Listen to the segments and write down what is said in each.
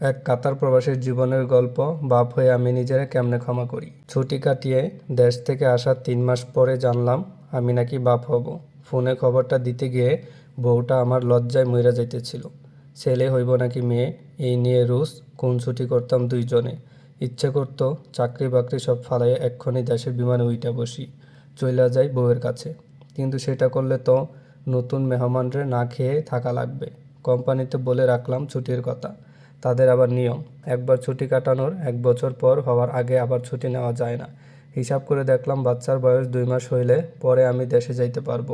এক কাতার প্রবাসীর জীবনের গল্প, বাপ হয়ে আমি নিজেরা কেমনে ক্ষমা করি? ছুটি কাটিয়ে দেশ থেকে আসার তিন মাস পরে জানলাম, আমি নাকি বাপ হব। ফোনে খবরটা দিতে গিয়ে বউটা আমার লজ্জায় মইরা যাইতেছিল। ছেলে হইব নাকি মেয়ে, এই নিয়ে রুশ কোন ছুটি করতাম দুইজনে। ইচ্ছে করতো চাকরি বাকরি সব ফালাইয়া এক্ষুনি দেশের বিমানে উইটা বসি, চইলা যাই বউয়ের কাছে। কিন্তু সেটা করলে তো নতুন মেহমানরে না খেয়ে থাকা লাগবে। কোম্পানিতে বলে রাখলাম ছুটির কথা। তাদের আবার নিয়ম, একবার ছুটি কাটানোর এক বছর পর হওয়ার আগে আবার ছুটি নেওয়া যায় না। হিসাব করে দেখলাম বাচ্চার বয়স দুই মাস হইলে পরে আমি দেশে যাইতে পারব।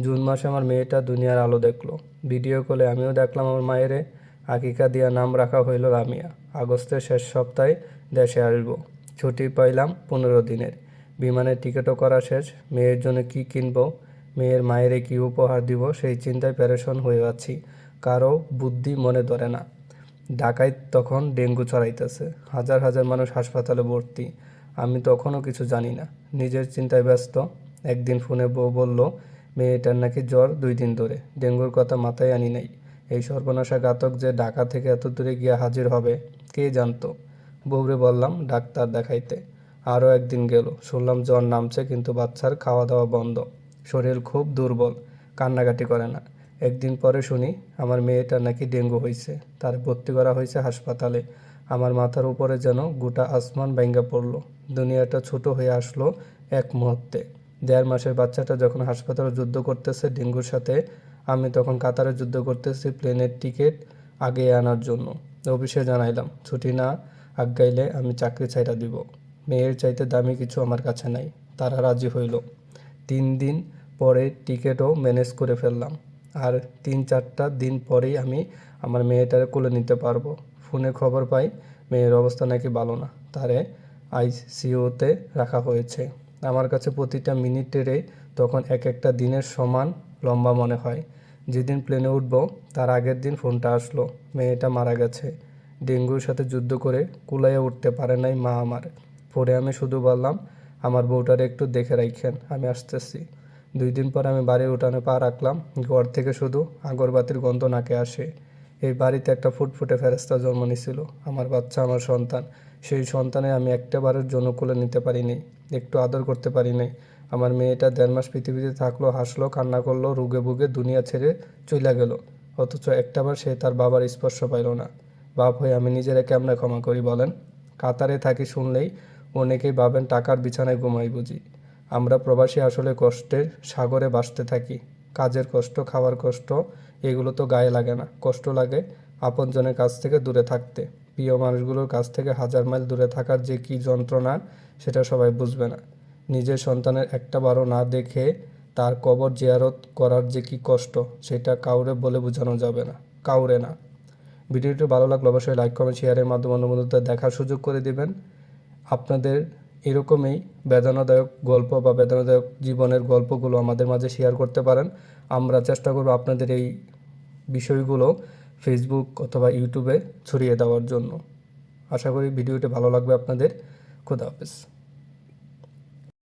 জুন মাসে আমার মেয়েটা দুনিয়ার আলো দেখল। ভিডিও কলে আমিও দেখলাম আমার মায়েরে। আকিকা দিয়া নাম রাখা হইল রামিয়া। আগস্টের শেষ সপ্তাহে দেশে আসব। ছুটি পাইলাম পনেরো দিনের। বিমানের টিকিটও করা শেষ। মেয়ের জন্য কি কিনব, মেয়ের মায়েরে কি উপহার দিব সেই চিন্তায় প্যারেশন হয়ে আছি। কারও বুদ্ধি মনে ধরে না। ঢাকায় তখন ডেঙ্গু ছড়াইতেছে। হাজার হাজার মানুষ হাসপাতালে ভর্তি। আমি তখনও কিছু জানি না। নিজের চিন্তায় ব্যস্ত। একদিন ফোনে বউ বলল, মেয়েটার নাকি জ্বর দুই দিন ধরে। ডেঙ্গুর কথা মাথায় আনি নাই। এই সর্বনাশা ঘাতক যে ঢাকা থেকে এত দূরে গিয়ে হাজির হবে, কে জানতো? বউরে বললাম, ডাক্তার দেখাইতে। আরও একদিন গেল। শুনলাম জ্বর নামছে, কিন্তু বাচ্চার খাওয়া দাওয়া বন্ধ। শরীর খুব দুর্বল। কান্নাকাটি করে না। একদিন পরে শুনি আমার মেয়েটা নাকি ডেঙ্গু হয়েছে। তার ভর্তি করা হয়েছে হাসপাতালে। আমার মাথার উপরে যেন গোটা আসমান ভেঙ্গা পড়ল। দুনিয়াটা ছোট হয়ে আসলো এক মুহূর্তে। দেড় মাসের বাচ্চাটা যখন হাসপাতালে যুদ্ধ করতেছে ডেঙ্গুর সাথে, আমি তখন কাতারে যুদ্ধ করতেছি প্লেনের টিকিট আগে আনার জন্য। অফিসে জানাইলাম, ছুটি না আগাইলে আমি চাকরি ছাইটা দিব। মেয়ের চাইতে দামি কিছু আমার কাছে নাই। তারা রাজি হইল। তিন দিন পরে টিকিটও ম্যানেজ করে ফেললাম। আর তিন চারটা দিন পরেই আমি আমার মেয়েটারে কোলে নিতে পারব। ফোনে খবর পাই, মেয়ের অবস্থা নাকি ভালো না। তারে আইসিইউতে রাখা হয়েছে। আমার কাছে প্রতিটা মিনিটেরে তখন এক একটা দিনের সমান লম্বা মনে হয়। যেদিন প্লেনে উঠবো, তার আগের দিন ফোনটা আসলো। মেয়েটা মারা গেছে। ডেঙ্গুর সাথে যুদ্ধ করে কুলাইয়ে উঠতে পারে নাই মা আমার। পরে আমি শুধু বললাম, আমার বউটারে একটু দেখে রাখেন, আমি আসতেছি। দুই দিন পর আমি বাড়ির উঠানে পা রাখলাম, ঘর থেকে শুধু আগরবাতির গন্ধ নাকে আসে। এই বাড়িতে একটা ফুটফুটে ফেরেস্তা জন্ম নিছিল, আমার বাচ্চা, আমার সন্তান। সেই সন্তানে আমি একটাবারের জন্য কোলে নিতে পারিনি, একটু আদর করতে পারিনি। আমার মেয়েটা দেড় মাস পৃথিবীতে থাকল, হাসলো, কান্না করল, রুগে বুগে দুনিয়া ছেড়ে চইলা গেল। অথচ একটাবার সে তার বাবার স্পর্শ পাইল না। বাপ হয়ে আমি নিজেরা কেমনে ক্ষমা করি বলেন? কাতারে থাকি শুনলেই অনেকেই ভাবেন, টাকার বিছানায় ঘুমাই বুঝি। আমরা প্রবাসী আসলে কষ্টের সাগরে বাসতে থাকি। কাজের কষ্ট, খাওয়ার কষ্ট, এগুলো তো গায়ে লাগে না। কষ্ট লাগে আপনজনের কাছ থেকে দূরে থাকতে। প্রিয় মানুষগুলোর কাছ থেকে হাজার মাইল দূরে থাকার যে কী যন্ত্রণা, সেটা সবাই বুঝবে না। নিজের সন্তানের একটা বারো না দেখে তার কবর জিয়ারত করার যে কী কষ্ট, সেটা কাউরে বলে বোঝানো যাবে না। কাউরে না। ভিডিওটি ভালো লাগলে অবশ্যই লাইক, কমেন্ট, শেয়ারের মাধ্যমে বন্ধুদের দেখার সুযোগ করে দেবেন। আপনাদের এরকমই বেদনাদায়ক গল্প বা বেদনাদায়ক জীবনের গল্পগুলো আমাদের মাঝে শেয়ার করতে পারেন। আমরা চেষ্টা করব আপনাদের এই বিষয়গুলো ফেসবুক অথবা ইউটিউবে ছড়িয়ে দেওয়ার জন্য। আশা করি ভিডিওটি ভালো লাগবে আপনাদের। খুদা হাফেজ।